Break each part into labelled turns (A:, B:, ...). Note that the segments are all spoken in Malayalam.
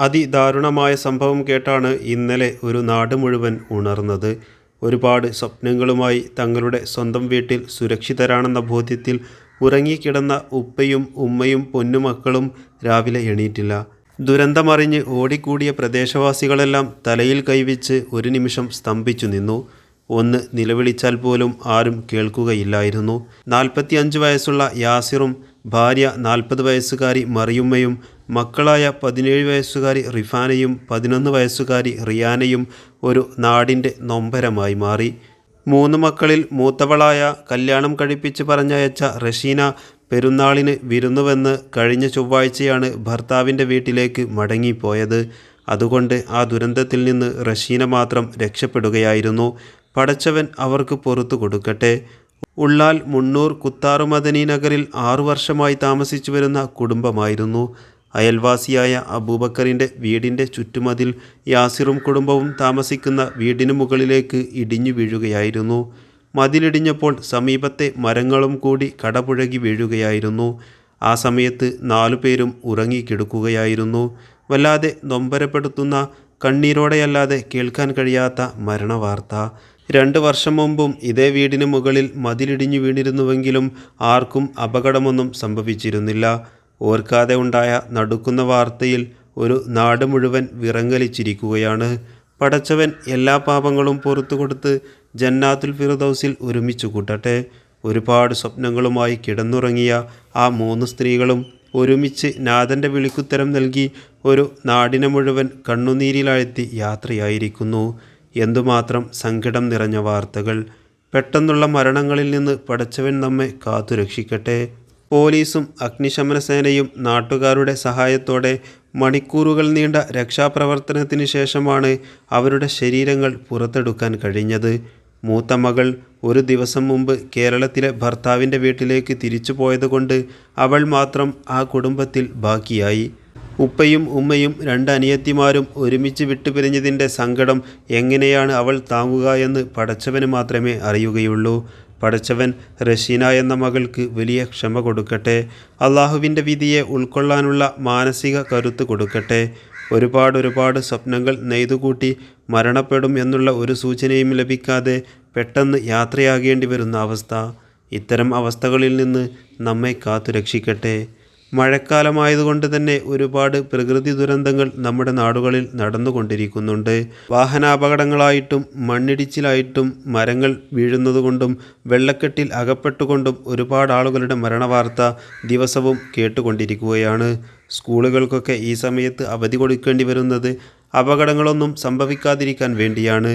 A: അതിദാരുണമായ സംഭവം കേട്ടാണ് ഇന്നലെ ഒരു നാട് മുഴുവൻ ഉണർന്നത്. ഒരുപാട് സ്വപ്നങ്ങളുമായി തങ്ങളുടെ സ്വന്തം വീട്ടിൽ സുരക്ഷിതരാണെന്ന ബോധ്യത്തിൽ ഉറങ്ങിക്കിടന്ന ഉപ്പയും ഉമ്മയും പൊന്നുമക്കളും രാവിലെ എണീറ്റില്ല. ദുരന്തമറിഞ്ഞ് ഓടിക്കൂടിയ പ്രദേശവാസികളെല്ലാം തലയിൽ കൈവച്ച് ഒരു നിമിഷം സ്തംഭിച്ചു നിന്നു. ഒന്ന് നിലവിളിച്ചാൽ പോലും ആരും കേൾക്കുകയില്ലായിരുന്നു. നാൽപ്പത്തിയഞ്ച് വയസ്സുള്ള യാസിറും ഭാര്യ നാൽപ്പത് വയസ്സുകാരി മറിയുമ്മയും മക്കളായ പതിനേഴ് വയസ്സുകാരി റിഫാനയും പതിനൊന്ന് വയസ്സുകാരി റിയാനയും ഒരു നാടിന്റെ നൊമ്പരമായി മാറി. മൂന്ന് മക്കളിൽ മൂത്തവളായ കല്യാണം കഴിപ്പിച്ച് പറഞ്ഞയച്ച റഷീന പെരുന്നാളിന് വിരുന്നുവെന്ന് കഴിഞ്ഞ ചൊവ്വാഴ്ചയാണ് ഭർത്താവിന്റെ വീട്ടിലേക്ക് മടങ്ങിപ്പോയത്. അതുകൊണ്ട് ആ ദുരന്തത്തിൽ നിന്ന് റഷീന മാത്രം രക്ഷപ്പെടുകയായിരുന്നു. പടച്ചവൻ അവർക്ക് പുറത്തു കൊടുക്കട്ടെ. ഉള്ളാൽ മുണ്ണൂർ കുത്താറുമദനി നഗറിൽ ആറു വർഷമായി താമസിച്ചു വരുന്ന കുടുംബമായിരുന്നു. അയൽവാസിയായ അബൂബക്കറിന്റെ വീടിന്റെ ചുറ്റുമതിൽ യാസിറും കുടുംബവും താമസിക്കുന്ന വീടിന് മുകളിലേക്ക് ഇടിഞ്ഞു വീഴുകയായിരുന്നു. മതിലിടിഞ്ഞപ്പോൾ സമീപത്തെ മരങ്ങളും കൂടി കടപുഴകി വീഴുകയായിരുന്നു. ആ സമയത്ത് നാലുപേരും ഉറങ്ങിക്കിടക്കുകയായിരുന്നു വല്ലാതെ നൊമ്പരപ്പെടുത്തുന്ന കണ്ണീരോടെയല്ലാതെ കേൾക്കാൻ കഴിയാത്ത മരണവാർത്ത. രണ്ട് വർഷം മുമ്പും ഇതേ വീടിന് മുകളിൽ മതിലിടിഞ്ഞു വീണിരുന്നുവെങ്കിലും ആർക്കും അപകടമൊന്നും സംഭവിച്ചിരുന്നില്ല. ഓർക്കാതെ ഉണ്ടായ നടുക്കുന്ന വാർത്തയിൽ ഒരു നാട് മുഴുവൻ വിറങ്ങലിച്ചിരിക്കുകയാണ്. പടച്ചവൻ എല്ലാ പാപങ്ങളും പുറത്തു കൊടുത്ത് ജന്നാത്തുൽ ഫിറുദൗസിൽ ഒരുമിച്ച് കൂട്ടട്ടെ. ഒരുപാട് സ്വപ്നങ്ങളുമായി കിടന്നുറങ്ങിയ ആ മൂന്ന് സ്ത്രീകളും ഒരുമിച്ച് നാഥന്റെ വിളിക്കുത്തരം നൽകി ഒരു നാടിനെ മുഴുവൻ കണ്ണുനീരിലാഴ്ത്തി യാത്രയായിരിക്കുന്നു. എന്തുമാത്രം സങ്കടം നിറഞ്ഞ വാർത്തകൾ. പെട്ടെന്നുള്ള മരണങ്ങളിൽ നിന്ന് പടച്ചവൻ നമ്മെ കാത്തുരക്ഷിക്കട്ടെ. പോലീസും അഗ്നിശമന സേനയും നാട്ടുകാരുടെ സഹായത്തോടെ മണിക്കൂറുകൾ നീണ്ട രക്ഷാപ്രവർത്തനത്തിന് ശേഷമാണ് അവരുടെ ശരീരങ്ങൾ പുറത്തെടുക്കാൻ കഴിഞ്ഞത്. മൂത്ത മകൾ ഒരു ദിവസം മുമ്പ് കേരളത്തിലെ ഭർത്താവിന്റെ വീട്ടിലേക്ക് തിരിച്ചു പോയതുകൊണ്ട് അവൾ മാത്രം ആ കുടുംബത്തിൽ ബാക്കിയായി. ഉപ്പയും ഉമ്മയും രണ്ട് അനിയത്തിമാരും ഒരുമിച്ച് വിട്ടുപിരിഞ്ഞതിന്റെ സങ്കടം എങ്ങനെയാണ് അവൾ താങ്ങുക എന്ന് പടച്ചവന് മാത്രമേ അറിയുകയുള്ളൂ. പടച്ചവൻ റഷീന എന്ന മകൾക്ക് വലിയ ക്ഷമ കൊടുക്കട്ടെ. അള്ളാഹുവിന്റെ വിധിയെ ഉൾക്കൊള്ളാനുള്ള മാനസിക കരുത്ത് കൊടുക്കട്ടെ. ഒരുപാട് ഒരുപാട് സ്വപ്നങ്ങൾ നെയ്തുകൂട്ടി മരണപ്പെടും എന്നുള്ള ഒരു സൂചനയും ലഭിക്കാതെ പെട്ടെന്ന് യാത്രയാകേണ്ടി വരുന്ന അവസ്ഥ. ഇത്തരം അവസ്ഥകളിൽ നിന്ന് നമ്മെ കാത്തു രക്ഷിക്കട്ടെ മഴക്കാലമായതുകൊണ്ട് തന്നെ ഒരുപാട് പ്രകൃതി ദുരന്തങ്ങൾ നമ്മുടെ നാടുകളിൽ നടന്നുകൊണ്ടിരിക്കുന്നുണ്ട്. വാഹനാപകടങ്ങളായിട്ടും മണ്ണിടിച്ചിലായിട്ടും മരങ്ങൾ വീഴുന്നതുകൊണ്ടും വെള്ളക്കെട്ടിൽ അകപ്പെട്ടുകൊണ്ടും ഒരുപാട് ആളുകളുടെ മരണവാർത്ത ദിവസവും കേട്ടുകൊണ്ടിരിക്കുകയാണ്. സ്കൂളുകൾക്കൊക്കെ ഈ സമയത്ത് അവധി കൊടുക്കേണ്ടി വരുന്നത് അപകടങ്ങളൊന്നും സംഭവിക്കാതിരിക്കാൻ വേണ്ടിയാണ്.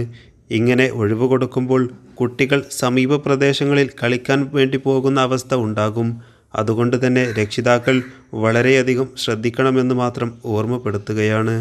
A: ഇങ്ങനെ ഒഴിവ് കൊടുക്കുമ്പോൾ കുട്ടികൾ സമീപ പ്രദേശങ്ങളിൽ കളിക്കാൻ വേണ്ടി പോകുന്ന അവസ്ഥ ഉണ്ടാകും. അതുകൊണ്ട് തന്നെ രക്ഷിതാക്കൾ വളരെയധികം ശ്രദ്ധിക്കണമെന്ന് മാത്രം ഓർമ്മപ്പെടുത്തുകയാണ്.